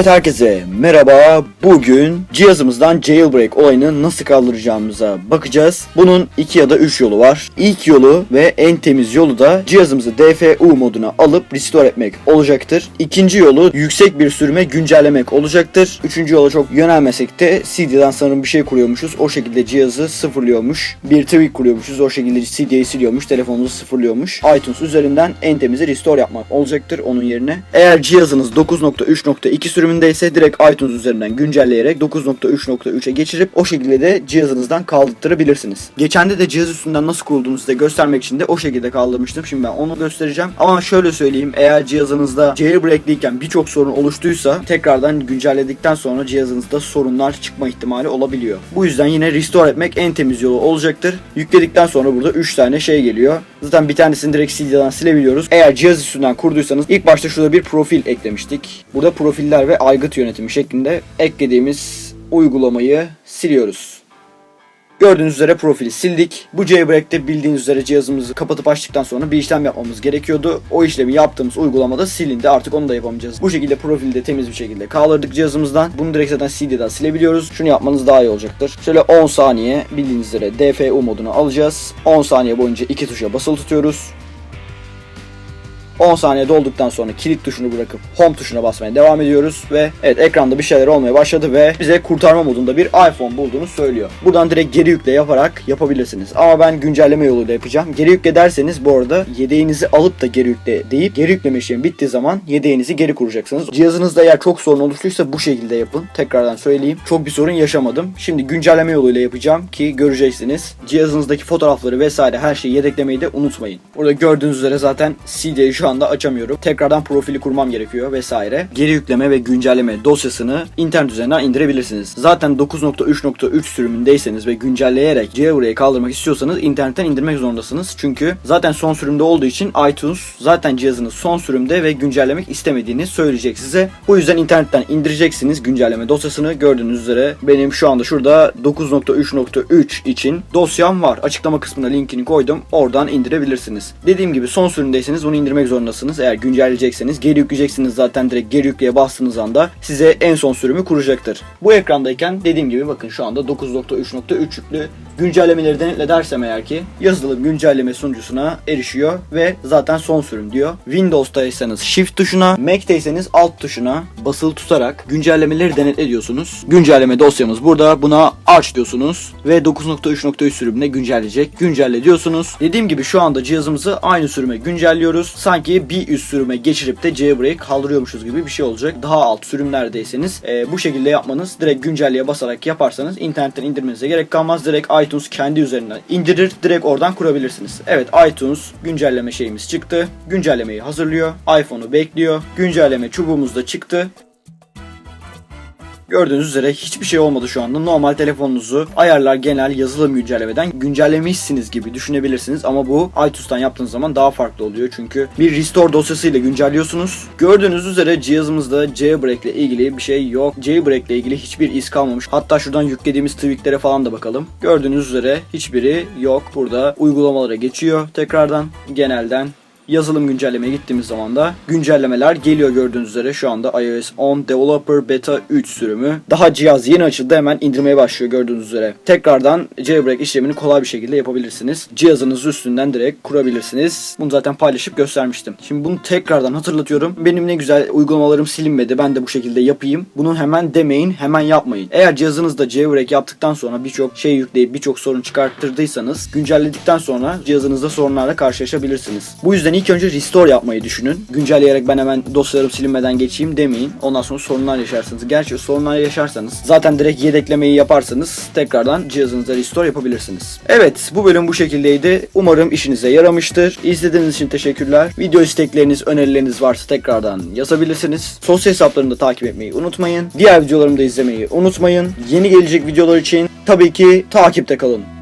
Evet herkese merhaba. Bugün cihazımızdan jailbreak olayını nasıl kaldıracağımıza bakacağız. Bunun iki ya da üç yolu var. İlk yolu ve en temiz yolu da cihazımızı DFU moduna alıp restore etmek olacaktır. İkinci yolu yüksek bir sürüme güncellemek olacaktır. Üçüncü yola çok yönelmesek de CD'den sanırım bir şey kuruyormuşuz. O şekilde cihazı sıfırlıyormuş. Bir tweak kuruyormuşuz. O şekilde CD'yi siliyormuş. Telefonumuzu sıfırlıyormuş. iTunes üzerinden en temizi restore yapmak olacaktır onun yerine. Eğer cihazınız 9.3.2 sürümündeyse direkt iTunes üzerinden güncelleyerek 9.3.3'e geçirip o şekilde de cihazınızdan kaldırtırabilirsiniz. Geçen de de cihaz üstünden nasıl kurulduğunu size göstermek için de o şekilde kaldırmıştım. Şimdi ben onu göstereceğim. Ama şöyle söyleyeyim eğer cihazınızda jailbreakliyken birçok sorun oluştuysa tekrardan güncelledikten sonra cihazınızda sorunlar çıkma ihtimali olabiliyor. Bu yüzden yine restore etmek en temiz yolu olacaktır. Yükledikten sonra burada 3 tane şey geliyor. Zaten bir tanesini direkt CD'den silebiliyoruz. Eğer cihaz üstünden kurduysanız ilk başta şurada bir profil eklemiştik. Burada profiller ve aygıt yönetimi şeklinde eklediğimiz uygulamayı siliyoruz. Gördüğünüz üzere profili sildik. Bu jailbreak'te bildiğiniz üzere cihazımızı kapatıp açtıktan sonra bir işlem yapmamız gerekiyordu. O işlemi yaptığımız uygulamada silindi. Artık onu da yapamayacağız. Bu şekilde profili de temiz bir şekilde kaldırdık cihazımızdan. Bunu direkt zaten CD'den silebiliyoruz. Şunu yapmanız daha iyi olacaktır. Şöyle 10 saniye bildiğiniz üzere DFU moduna alacağız. 10 saniye boyunca iki tuşa basılı tutuyoruz. 10 saniye dolduktan sonra kilit tuşunu bırakıp home tuşuna basmaya devam ediyoruz ve evet ekranda bir şeyler olmaya başladı ve bize kurtarma modunda bir iPhone bulduğunu söylüyor. Buradan direkt geri yükle yaparak yapabilirsiniz. Ama ben güncelleme yoluyla yapacağım. Geri yükle derseniz bu arada yedeğinizi alıp da geri yükle deyip geri yükleme işlemi bittiği zaman yedeğinizi geri kuracaksınız. Cihazınızda eğer çok sorun oluştuysa bu şekilde yapın. Tekrardan söyleyeyim. Çok bir sorun yaşamadım. Şimdi güncelleme yoluyla yapacağım ki göreceksiniz. Cihazınızdaki fotoğrafları vesaire her şeyi yedeklemeyi de unutmayın. Burada gördüğünüz üzere zaten CD'yi şu anda açamıyorum. Tekrardan profili kurmam gerekiyor vesaire. Geri yükleme ve güncelleme dosyasını internet üzerinden indirebilirsiniz. Zaten 9.3.3 sürümündeyseniz ve güncelleyerek jailbreak'i kaldırmak istiyorsanız internetten indirmek zorundasınız. Çünkü zaten son sürümde olduğu için iTunes zaten cihazınız son sürümde ve güncellemek istemediğini söyleyecek size. Bu yüzden internetten indireceksiniz güncelleme dosyasını. Gördüğünüz üzere benim şu anda şurada 9.3.3 için dosyam var. Açıklama kısmına linkini koydum. Oradan indirebilirsiniz. Dediğim gibi son sürümdeyseniz bunu indirmek zorundasınız. Eğer güncelleyecekseniz geri yükleyeceksiniz zaten direkt geri yükleye bastığınız anda size en son sürümü kuracaktır. Bu ekrandayken dediğim gibi bakın şu anda 9.3.3 yüklü güncellemeleri denetle dersem eğer ki yazılım güncelleme sunucusuna erişiyor ve zaten son sürüm diyor. Windows'taysanız Shift tuşuna, Mac'teyseniz Alt tuşuna basılı tutarak güncellemeleri denetle diyorsunuz. Güncelleme dosyamız burada. Buna aç diyorsunuz ve 9.3.3 sürümüne güncelleyecek. Güncelle diyorsunuz. Dediğim gibi şu anda cihazımızı aynı sürüme güncelliyoruz. Sanki bir üst sürüme geçirip de jailbreak kaldırıyormuşuz gibi bir şey olacak. Daha alt sürümlerdeyseniz e, bu şekilde yapmanız direkt güncelleye basarak yaparsanız internetten indirmenize gerek kalmaz. Direkt iTunes kendi üzerinden indirir. Direkt oradan kurabilirsiniz. Evet iTunes güncelleme şeyimiz çıktı. Güncellemeyi hazırlıyor. iPhone'u bekliyor. Güncelleme çubuğumuz da çıktı. Gördüğünüz üzere hiçbir şey olmadı şu anda. Normal telefonunuzu ayarlar genel yazılım güncellemeden güncellemişsiniz gibi düşünebilirsiniz ama bu iTunes'tan yaptığınız zaman daha farklı oluyor. Çünkü bir restore dosyasıyla güncelliyorsunuz. Gördüğünüz üzere cihazımızda jailbreak ile ilgili bir şey yok. Jailbreak ile ilgili hiçbir iz kalmamış. Hatta şuradan yüklediğimiz tweaklere falan da bakalım. Gördüğünüz üzere hiçbiri yok. Burada uygulamalara geçiyor. Tekrardan genelden yazılım güncellemeye gittiğimiz zaman da güncellemeler geliyor gördüğünüz üzere şu anda iOS 10 Developer Beta 3 sürümü. Daha cihaz yeni açıldı hemen indirmeye başlıyor gördüğünüz üzere. Tekrardan jailbreak işlemini kolay bir şekilde yapabilirsiniz. Cihazınız üstünden direkt kurabilirsiniz. Bunu zaten paylaşıp göstermiştim. Şimdi bunu tekrardan hatırlatıyorum. Benim ne güzel uygulamalarım silinmedi. Ben de bu şekilde yapayım. Bunu hemen demeyin, hemen yapmayın. Eğer cihazınızda jailbreak yaptıktan sonra birçok şey yükleyip birçok sorun çıkarttırdıysanız güncelledikten sonra cihazınızda sorunlarla karşılaşabilirsiniz. Bu yüzden ilk önce restore yapmayı düşünün. Güncelleyerek ben hemen dosyalarım silinmeden geçeyim demeyin. Ondan sonra sorunlar yaşarsınız. Gerçi sorunlar yaşarsanız zaten direkt yedeklemeyi yaparsanız tekrardan cihazınıza restore yapabilirsiniz. Evet bu bölüm bu şekildeydi. Umarım işinize yaramıştır. İzlediğiniz için teşekkürler. Video istekleriniz, önerileriniz varsa tekrardan yazabilirsiniz. Sosyal hesaplarımı da takip etmeyi unutmayın. Diğer videolarımı da izlemeyi unutmayın. Yeni gelecek videolar için tabii ki takipte kalın.